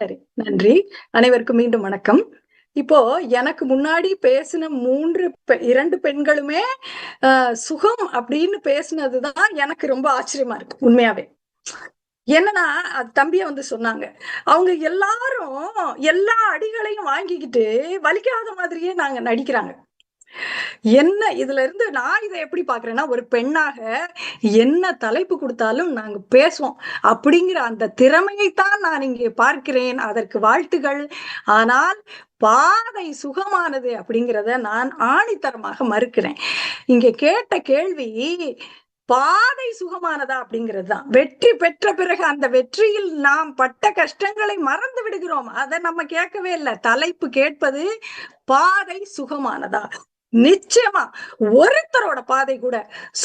சரி நன்றி. அனைவருக்கும் மீண்டும் வணக்கம். இப்போ எனக்கு முன்னாடி பேசின மூன்று இரண்டு பெண்களுமே சுகம் அப்படின்னு பேசினதுதான் எனக்கு ரொம்ப ஆச்சரியமா இருக்கு உண்மையாவே. என்னன்னா தம்பிய வந்து சொன்னாங்க. அவங்க எல்லாரும் எல்லா அடிகளையும் வாங்கிக்கிட்டு வலிக்காத மாதிரியே நாங்க நடிக்கிறாங்க. என்ன இதுல இருந்து நான் இதை எப்படி பாக்குறேன்னா ஒரு பெண்ணாக என்ன தலைப்பு கொடுத்தாலும் நாங்க பேசுவோம். அப்படிங்கிற அந்த திறமையைத்தான் நான் இங்கே பார்க்கிறேன். அதற்கு வாழ்த்துகள். ஆனால் பாதை சுகமானது அப்படிங்கிறத நான் ஆணித்தரமாக மறுக்கிறேன். இங்க கேட்ட கேள்வி பாதை சுகமானதா அப்படிங்கிறது தான். வெற்றி பெற்ற பிறகு அந்த வெற்றியில் நாம் பட்ட கஷ்டங்களை மறந்து விடுகிறோம். அதை நம்ம கேட்கவே இல்லை. தலைப்பு கேட்பது பாதை சுகமானதா? நிச்சயமா ஒருத்தரோட பாதை கூட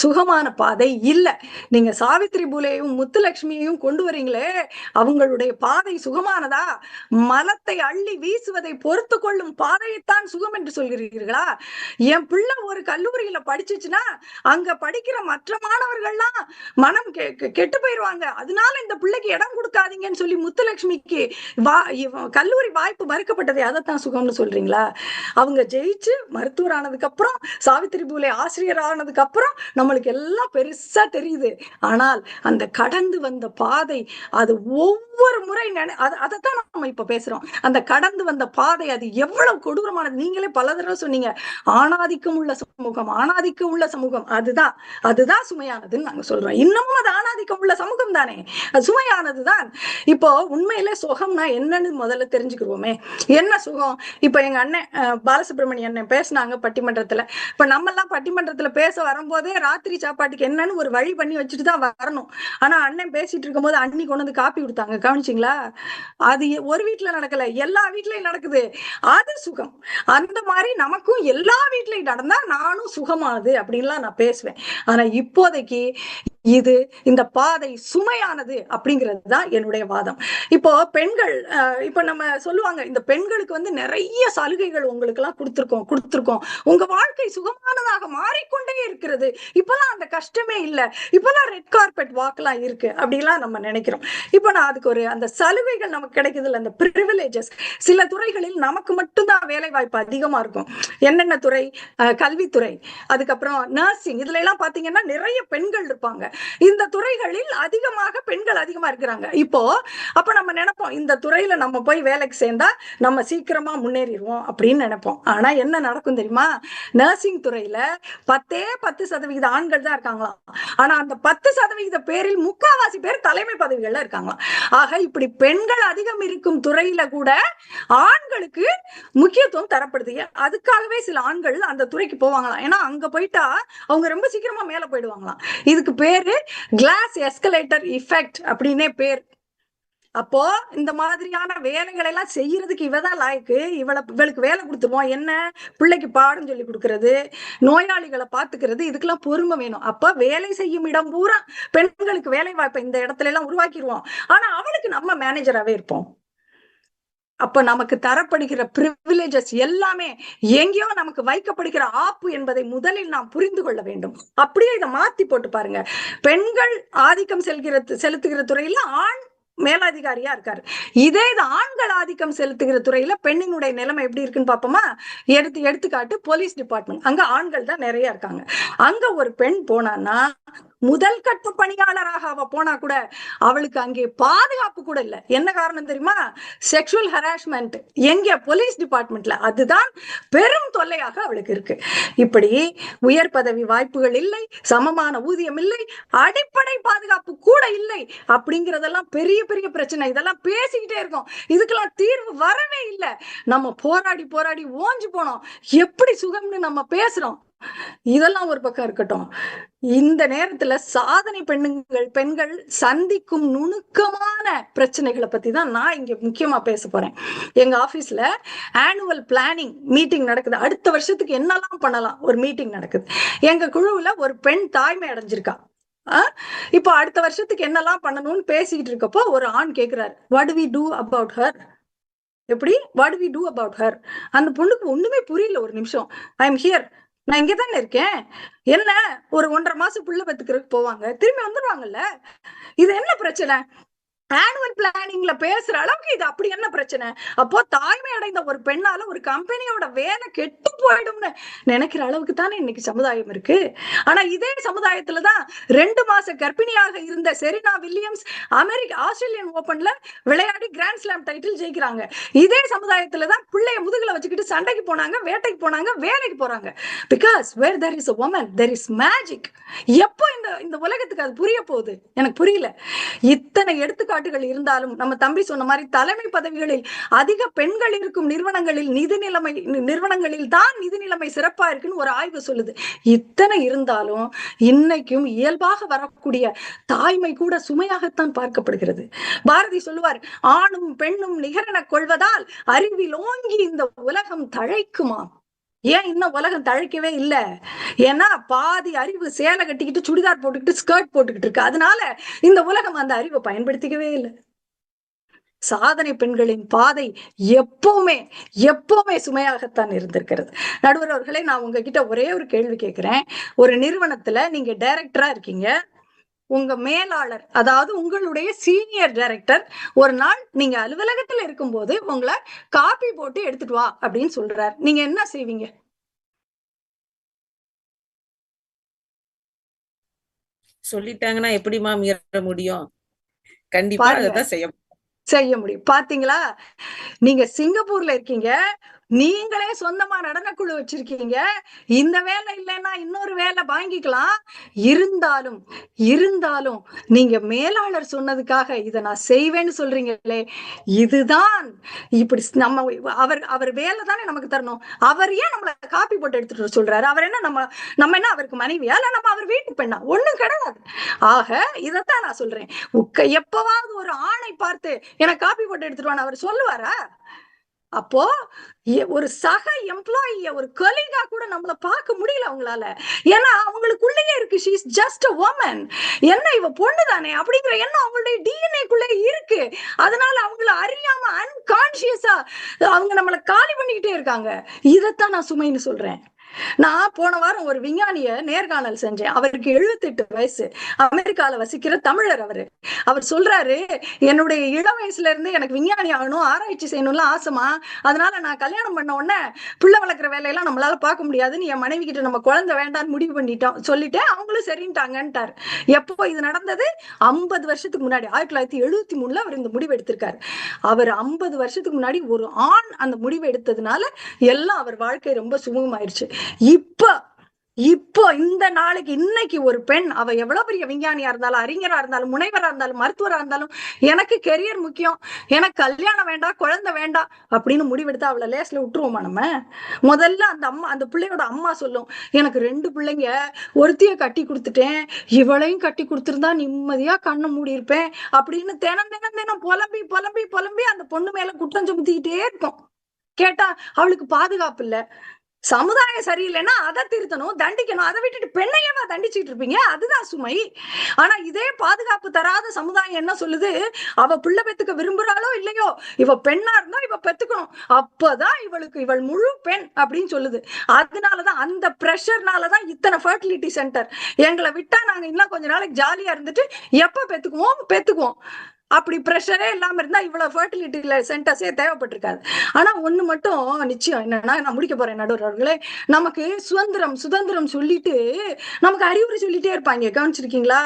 சுகமான பாதை இல்ல. நீங்க சாவித்ரி பூலையும் முத்துலட்சுமியையும் கொண்டு வரீங்களே அவங்களுடைய பாதை சுகமானதா? மலத்தை அள்ளி வீசுவதை பொறுத்து கொள்ளும் பாதையைத்தான் சுகம் என்று சொல்கிறீர்களா? என் பிள்ளை ஒரு கல்லூரியில படிச்சுச்சுன்னா அங்க படிக்கிற மற்ற மாணவர்கள்லாம் மனம் கெட்டு போயிருவாங்க. அதனால இந்த பிள்ளைக்கு இடம் கொடுக்காதீங்கன்னு சொல்லி முத்துலட்சுமிக்கு வா கல்லூரி வாய்ப்பு மறுக்கப்பட்டதை அதைத்தான் சுகம்னு சொல்றீங்களா? அவங்க ஜெயிச்சு மருத்துவரானது ஆனதுக்கப்புறம் சாவித்திரி பூலே ஆசிரியர் ஆனதுக்கப்புறம் நம்மளுக்கு எல்லாம் பெருசாக தெரியுது. ஆனால் அந்த கடந்து வந்த பாதை அது ஒவ்வொரு முறை நினை அது அதை தான் நம்ம இப்போ பேசுகிறோம் அந்த கடந்து வந்த பாதை அது எவ்வளவு கொடூரமானது. நீங்களே பல தடவை சொன்னீங்க ஆணாதிக்கம் உள்ள சமூகம் ஆணாதிக்கம் உள்ள சமூகம். அதுதான் அதுதான் சுமையானதுன்னு நாங்க சொல்றோம். இன்னமும் அது ஆணாதிக்கம் உள்ள சமூகம் தானே? அது சுமையானது தான் இப்போ உண்மையிலே சுகம்னா என்னன்னு முதல்ல தெரிஞ்சுக்கிருவோமே. என்ன சுகம்? இப்போ எங்க அண்ணன் பாலசுப்ரமணிய அண்ணன் பேசினாங்க பட்டி பட்டிமன்றத்துல. இப்ப நம்ம எல்லாம் பட்டிமன்றத்துல பேச வரும்போதே ராத்திரி சாப்பாட்டுக்கு என்னன்னு ஒரு வழி பண்ணி வச்சுட்டு தான் வரணும். ஆனா அண்ணன் பேசிட்டு இருக்கும் போது அண்ணி கொண்டு வந்து காப்பி கொடுத்தாங்க. கவனிச்சிங்களா? அது ஒரு வீட்டுல நடக்கல. எல்லா வீட்லயும் நடக்குது. அது சுகம். அந்த மாதிரி நமக்கும் எல்லா வீட்லயும் நடந்தா நானும் சுகமானது அப்படின்லாம் நான் பேசுவேன். ஆனா இப்போதைக்கு இது இந்த பாதை சுமையானது அப்படிங்கிறது தான் என்னுடைய வாதம். இப்போ பெண்கள் இப்ப நம்ம சொல்லுவாங்க இந்த பெண்களுக்கு வந்து நிறைய சலுகைகள் உங்களுக்கு எல்லாம் கொடுத்துருக்கோம் கொடுத்துருக்கோம். உங்க வாழ்க்கை சுகமானதாக மாறிக்கொண்டே இருக்கிறது. இப்பெல்லாம் அந்த கஷ்டமே இல்லை. இப்பெல்லாம் ரெட் கார்பெட் வாக்கெல்லாம் இருக்கு. அப்படிலாம் நம்ம நினைக்கிறோம். இப்போ நான் அதுக்கு ஒரு அந்த சலுகைகள் நமக்கு கிடைக்குது இல்லை அந்த ப்ரிவிலேஜஸ் சில துறைகளில் நமக்கு மட்டும்தான் வேலை வாய்ப்பு அதிகமா இருக்கும். என்னென்ன துறை? கல்வித்துறை. அதுக்கப்புறம் நர்சிங் இதுல எல்லாம் பாத்தீங்கன்னா நிறைய பெண்கள் இருப்பாங்க. இந்த துறைகளில் அதிகமாக பெண்கள் அதிகமா இருக்கிறாங்க. இப்போ அப்ப நம்ம நினைப்போம் இந்த துறையில நம்ம போய் வேலைக்கு சேர்ந்தா நம்ம சீக்கிரமா முன்னேறிடுவோம் அப்படின்னு நினைப்போம். ஆனா என்ன நடக்கும் தெரியுமா? நர்சிங் துறையில பத்தே பத்து சதவிகித ஆண்கள் தான் இருக்காங்களாம். ஆனா அந்த பத்து சதவிகித பேரில் முக்காவாசி பேர் தலைமை பதவிகள்ல இருக்காங்களாம். ஆக இப்படி பெண்கள் அதிகம் இருக்கும் துறையில கூட ஆண்களுக்கு முக்கியத்துவம் தரப்படுது. அதுக்காகவே சில ஆண்கள் அந்த துறைக்கு போவாங்களாம். ஏன்னா அங்க போயிட்டா அவங்க ரொம்ப சீக்கிரமா மேல போயிடுவாங்களாம். இதுக்கு பேரு கிளாஸ் எஸ்கலேட்டர் இஃபெக்ட் அப்படின்னே பேர். அப்போ இந்த மாதிரியான வேலைகளை எல்லாம் செய்யறதுக்கு இவதான் லாய்க்கு. இவளை இவளுக்கு வேலை கொடுத்துருவோம் என்ன? பிள்ளைக்கு பாடம் சொல்லி கொடுக்கறது நோயாளிகளை பாத்துக்கிறது இதுக்கெல்லாம் பொறுமை வேணும். அப்ப வேலை செய்யும் இடம் பூரா பெண்களுக்கு வேலை வாய்ப்பை இந்த இடத்துல எல்லாம் உருவாக்கிடுவோம் ஆனா அவளுக்கு நம்ம மேனேஜராகவே இருப்போம். அப்ப நமக்கு தரப்படுகிற பிரிவிலேஜஸ் எல்லாமே எங்கேயோ நமக்கு வைக்கப்படுகிற ஆப்பு என்பதை முதலில் நாம் புரிந்து கொள்ள வேண்டும். அப்படியே இதை மாத்தி போட்டு பாருங்க. பெண்கள் ஆதிக்கம் செல்கிற செலுத்துகிற துறையில ஆண் மேலதிகாரியா இருக்காரு. இதே இது ஆண்கள் ஆதிக்கம் செலுத்துகிற துறையில பெண்ணினுடைய நிலைமை எப்படி இருக்குன்னு பாப்போமா? எடுத்து எடுத்துக்காட்டு போலீஸ் டிபார்ட்மெண்ட். அங்க ஆண்கள் தான் நிறைய இருக்காங்க. அங்க ஒரு பெண் போனான்னா முதல் கட்ட பணியாளராக அவ போனா கூட அவளுக்கு அங்கே பாதுகாப்பு கூட இல்லை. என்ன காரணம் தெரியுமா? செக்ஷுவல் ஹராஸ்மெண்ட் எங்க போலீஸ் டிபார்ட்மெண்ட்ல அதுதான் பெரும் தொல்லையாக அவளுக்கு இருக்கு. இப்படி உயர் பதவி வாய்ப்புகள் இல்லை சமமான ஊதியம் இல்லை அடிப்படை பாதுகாப்பு கூட இல்லை அப்படிங்கறதெல்லாம் பெரிய பெரிய பிரச்சனை. இதெல்லாம் பேசிக்கிட்டே இருக்கோம். இதுக்கெல்லாம் தீர்வு வரவே இல்லை. நம்ம போராடி போராடி ஓஞ்சு போனோம். எப்படி சுகம்னு நம்ம பேசுறோம்? இதெல்லாம் ஒரு பக்கம் இருக்கட்டும். இந்த நேரத்துல சாதனை பெண்ணுங்கள் பெண்கள் சந்திக்கும் நுணுக்கமான பிரச்சனைகளை பத்தி தான் நான் இங்க முக்கியமா பேச போறேன். எங்க ஆபீஸ்ல ஆனுவல் பிளானிங் மீட்டிங் நடக்குது. அடுத்த வருஷத்துக்கு என்னெல்லாம் பண்ணலாம்? ஒரு மீட்டிங் நடக்குது. எங்க குழுவுல ஒரு பெண் தாய்மை அடைஞ்சிருக்கா. இப்போ அடுத்த வருஷத்துக்கு என்னெல்லாம் பண்ணணும்னு பேசிக்கிட்டு இருக்கப்போ ஒரு ஆண் கேக்குறாரு. What we do about her எப்படி? What we do about her அந்த பொண்ணுக்கு ஒண்ணுமே புரியல ஒரு நிமிஷம். ஐ எம் ஹியர் நான் இங்கே தானே இருக்கேன். என்ன? ஒரு ஒன்றரை மாசம் புள்ள பத்துக்கிறதுக்கு போவாங்க. திரும்பி வந்துடுவாங்கல்ல இது என்ன பிரச்சனை? ஆனுவல் பிளானிங்ல பேசுற அளவுக்கு இது அப்படி என்ன பிரச்சனை? அப்போ தாய்மை அடைந்த ஒரு பெண்ணால ஒரு கம்பெனியோட வேலை கெட்டு போயிடும்னு நினைக்கிற அளவுக்கு தானே இன்னைக்கு சமுதாயம் இருக்கு. ஆனா இதே சமுதாயத்துலதான் ரெண்டு மாச கர்ப்பிணியாக இருந்த செரினா வில்லியம்ஸ் அமெரிக்க ஆஸ்திரேலியன் ஓபன்ல விளையாடி கிராண்ட் ஸ்லாம் டைட்டில் ஜெயிக்கிறாங்க. இதே சமுதாயத்துலதான் பிள்ளைய முதுகுல வச்சுக்கிட்டு சண்டைக்கு போனாங்க வேட்டைக்கு போனாங்க வேலைக்கு போறாங்க. Because where there is woman there is magic எப்போ இந்த உலகத்துக்கு அது புரிய போகுது. எனக்கு புரியல. இத்தனை எடுத்துக்காட்டுகள் இருந்தாலும் நம்ம தம்பி சொன்ன மாதிரி தலைமை பதவிகளில் அதிக பெண்கள் இருக்கும் நிறுவனங்களில் நிதி நிலைமை நிறுவனங்களில் தான் நிதி நிலைமை சிறப்பா இருக்குன்னு ஒரு ஆய்வு சொல்லுது. இத்தனை இருந்தாலும் இன்னைக்கும் இயல்பாக வரக்கூடிய தாய்மை கூட சுமையாகத்தான் பார்க்கப்படுகிறது. பாரதி சொல்லுவார் ஆணும் பெண்ணும் நிகரென கொள்வதால் அறிவில் ஓங்கி இந்த உலகம் தழைக்குமாம். ஏன் இன்னும் உலகம் தழைக்கவே இல்லை? ஏன்னா பாதி அறிவு சேலை கட்டிக்கிட்டு சுடிதார் போட்டுக்கிட்டு ஸ்கர்ட் போட்டுக்கிட்டு இருக்கு. அதனால இந்த உலகம் அந்த அறிவை பயன்படுத்திக்கவே இல்லை. சாதனை பெண்களின் பாதை எப்பவுமே எப்பவுமே சுமையாகத்தான் இருந்திருக்கிறது. நடுவர் அவர்களே நான் உங்ககிட்ட ஒரே ஒரு கேள்வி கேட்கிறேன். ஒரு நிறுவனத்துல நீங்க டைரக்டரா இருக்கீங்க. உங்க மேலாளர் அதாவது உங்களுடைய சீனியர் டைரக்டர் ஒரு நாள் நீங்க அலுவலகத்துல இருக்கும்போது உங்களை காப்பி போட்டு எடுத்துட்டு வா அப்படின்னு சொல்றாரு. நீங்க என்ன செய்வீங்க? சொல்லிட்டாங்கன்னா எப்படிமா மீற முடியும்? கண்டிப்பா. அதான் செய்ய செய்ய முடியும். பாத்தீங்களா? நீங்க சிங்கப்பூர்ல இருக்கீங்க. நீங்களே சொந்தமா நடனக்குழு வச்சிருக்கீங்க. இந்த வேலை இல்லைன்னா இன்னொரு வேலை வாங்கிக்கலாம். இருந்தாலும் இருந்தாலும் நீங்க மேலாளர் சொன்னதுக்காக இதை நான் செய்வேன்னு சொல்றீங்களே இதுதான் இப்படி நம்ம அவர் அவர் வேலை தானே நமக்கு தரணும். அவர் ஏன் நம்மள காப்பி போட்டு எடுத்துட்டு சொல்றாரு? அவர் என்ன நம்ம நம்ம என்ன அவருக்கு மனைவியா? இல்ல நம்ம அவர் வீட்டு பெண்ணா? ஒண்ணும் கிடையாது. ஆக இதைத்தான் நான் சொல்றேன். உக்க எப்பவாவது ஒரு ஆணை பார்த்து எனக்கு காப்பி போட்டு எடுத்துட்டு அவர் சொல்லுவாரா? அப்போ ஒரு சக எம்ப்ளாயிய ஒரு கொலீகா கூட நம்மள பார்க்க முடியல அவங்களால. ஏன்னா அவங்களுக்குள்ளேயே இருக்கு. ஷீஸ் ஜஸ்ட் அ உமன் என்ன இவ பொண்ணு தானே? அப்படிங்கிற எண்ணம் அவங்களுடைய டிஎன்ஏக்குள்ளே இருக்கு. அதனால அவங்கள அறியாம அன்கான்சியஸா அவங்க நம்மள காலி பண்ணிக்கிட்டே இருக்காங்க. இதைத்தான் நான் சுமைன்னு சொல்றேன். நான் போன வாரம் ஒரு விஞ்ஞானிய நேர்காணல் செஞ்சேன். அவருக்கு 78 வயசு. அமெரிக்கால வசிக்கிற தமிழர் அவரு. அவர் சொல்றாரு என்னுடைய இளம் வயசுல இருந்து எனக்கு விஞ்ஞானி ஆகணும் ஆராய்ச்சி செய்யணும்லாம் ஆசைமா அதனால நான் கல்யாணம் பண்ண உடனே பிள்ளை வளர்க்குற வேலையெல்லாம் நம்மளால பார்க்க முடியாதுன்னு என் மனைவி கிட்ட நம்ம குழந்தை வேண்டாம்னு முடிவு பண்ணிட்டோம். சொல்லிட்டேன் அவங்களும் சரின்ட்டாங்கன்ட்டார். எப்போ இது நடந்தது? ஐம்பது வருஷத்துக்கு முன்னாடி. ஆயிரத்தி தொள்ளாயிரத்தி எழுபத்தி மூணுல அவர் இந்த முடிவு எடுத்திருக்காரு. அவர் ஐம்பது வருஷத்துக்கு முன்னாடி ஒரு ஆண் அந்த முடிவு எடுத்ததுனால எல்லாம் அவர் வாழ்க்கை ரொம்ப சுமூகமாயிருச்சு. இப்ப இப்போ இந்த நாளைக்கு இன்னைக்கு ஒரு பெண் அவ எவ்வளவு பெரிய விஞ்ஞானியா இருந்தாலும் அறிஞரா இருந்தாலும் முனைவரா இருந்தாலும் மருத்துவரா இருந்தாலும் எனக்கு கெரியர் முக்கியம் எனக்கு கல்யாணம் வேண்டாம் குழந்தை வேண்டாம் அப்படின்னு முடிவெடுத்து அவளை லேஸ்ல விட்டுருவோமா நம்ம? முதல்ல அந்த அம்மா அந்த பிள்ளையோட அம்மா சொல்லும் எனக்கு ரெண்டு பிள்ளைங்க ஒருத்திய கட்டி கொடுத்துட்டேன் இவளையும் கட்டி கொடுத்துருந்தா நிம்மதியா கண்ணை மூடி இருப்பேன் அப்படின்னு தினம் தினம் தினம் புலம்பி புலம்பி புலம்பி அந்த பொண்ணு மேல குற்றம் சுமத்திக்கிட்டே இருக்கும் கேட்டா அவளுக்கு பாதுகாப்பு இல்ல. சமுதாயம் சரியில்லைன்னா அதை திருத்தணும் தண்டிக்கணும். அதை விட்டுட்டு பெண்ணையவா தண்டிச்சுட்டு இருப்பீங்க அதுதான் சுமை. ஆனா இதே பாதுகாப்பு தராத சமுதாயம் என்ன சொல்லுது? அவ பிள்ளை பெத்துக்க விரும்புறாளோ இல்லையோ? இவ பெண்ணா இருந்தா இவ பெத்துக்கணும். அப்பதான் இவளுக்கு இவள் முழு பெண் அப்படின்னு சொல்லுது. அதனாலதான் அந்த ப்ரெஷர்னாலதான் இத்தனை ஃபர்டிலிட்டி சென்டர். எங்களை விட்டா நாங்க இன்னும் கொஞ்ச நாளைக்கு ஜாலியா இருந்துட்டு எப்ப பெத்துக்குவோம்? பெத்துக்குவோம். அப்படி ப்ரெஷரே இல்லாம இருந்தா இவ்வளவு ஃபர்டிலிட்டியில சென்டர்ஸே தேவைப்பட்டிருக்காது. ஆனா ஒண்ணு மட்டும் நிச்சயம் என்னன்னா நான் முடிக்க போறேன் நடுவர்களே நமக்கு சுதந்திரம் சுதந்திரம் சொல்லிட்டு நமக்கு அறிவுரை சொல்லிட்டே இருப்பாங்க. கவனிச்சிருக்கீங்களா?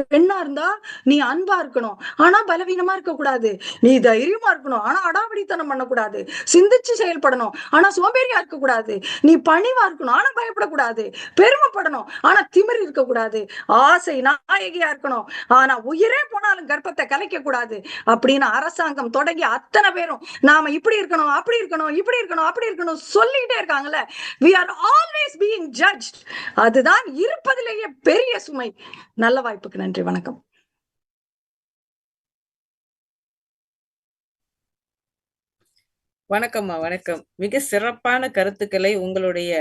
பெண்ணா இருந்தா நீ அன்பா இருக்கணும். ஆனா பலவீனமா இருக்க கூடாது நீ தைரியமா இருக்கணும். ஆனா அடாவடித்தனம் பண்ணக்கூடாது. சிந்திச்சு செயல்படணும். ஆனா சோம்பேறியா இருக்க கூடாது நீ பணிவா இருக்கணும். ஆனா பயப்படக்கூடாது. பெருமைப்படணும். ஆனா திமிர் இருக்க கூடாது ஆசை நாயகியா இருக்கணும். ஆனா உயிரே போனாலும் கர்ப்பத்தை கலைக்க கூடாது அப்படின்னு அரசாங்கம் தொடங்கி அத்தனை பேரும் நாம இப்படி இருக்கணும் அப்படி இருக்கணும் இப்படி இருக்கணும் அப்படி இருக்கணும் சொல்லிட்டே இருக்காங்கல்ல. We are always being judge அதுதான் இருப்பதிலேயே பெரிய சுமை. நல்ல வாய்ப்புக்கு நன்றி வணக்கம். வணக்கம்மா வணக்கம். மிக சிறப்பான கருத்துக்களை உங்களுடைய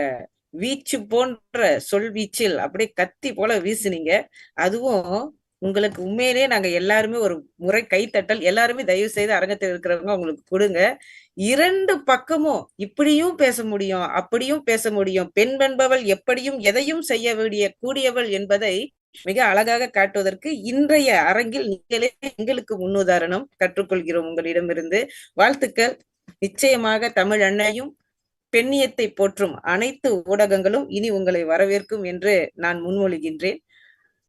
வீச்சு போன்ற சொல் வீச்சில் அப்படியே கத்தி போல வீசுனீங்க. அதுவும் உங்களுக்கு உண்மையிலேயே நாங்க எல்லாருமே ஒரு முறை கைத்தட்டல் எல்லாருமே தயவு செய்து அரங்கத்தில் இருக்கிறவங்க உங்களுக்கு கொடுங்க. இரண்டு பக்கமும் இப்படியும் பேச முடியும் அப்படியும் பேச முடியும். பெண் என்பவள் எப்படியும் எதையும் செய்ய வேண்டிய கூடியவள் என்பதை மிக அழகாக காட்டுவதற்கு இன்றைய அரங்கில் நீங்களே எங்களுக்கு முன்னுதாரணம் கற்றுக்கொள்கிறோம் உங்களிடமிருந்து. வாழ்த்துக்கள். நிச்சயமாக தமிழ் அன்னையும் பெண்ணியத்தை போற்றும் அனைத்து ஊடகங்களும் இனி உங்களை வரவேற்கும் என்று நான் முன்மொழிகின்றேன்.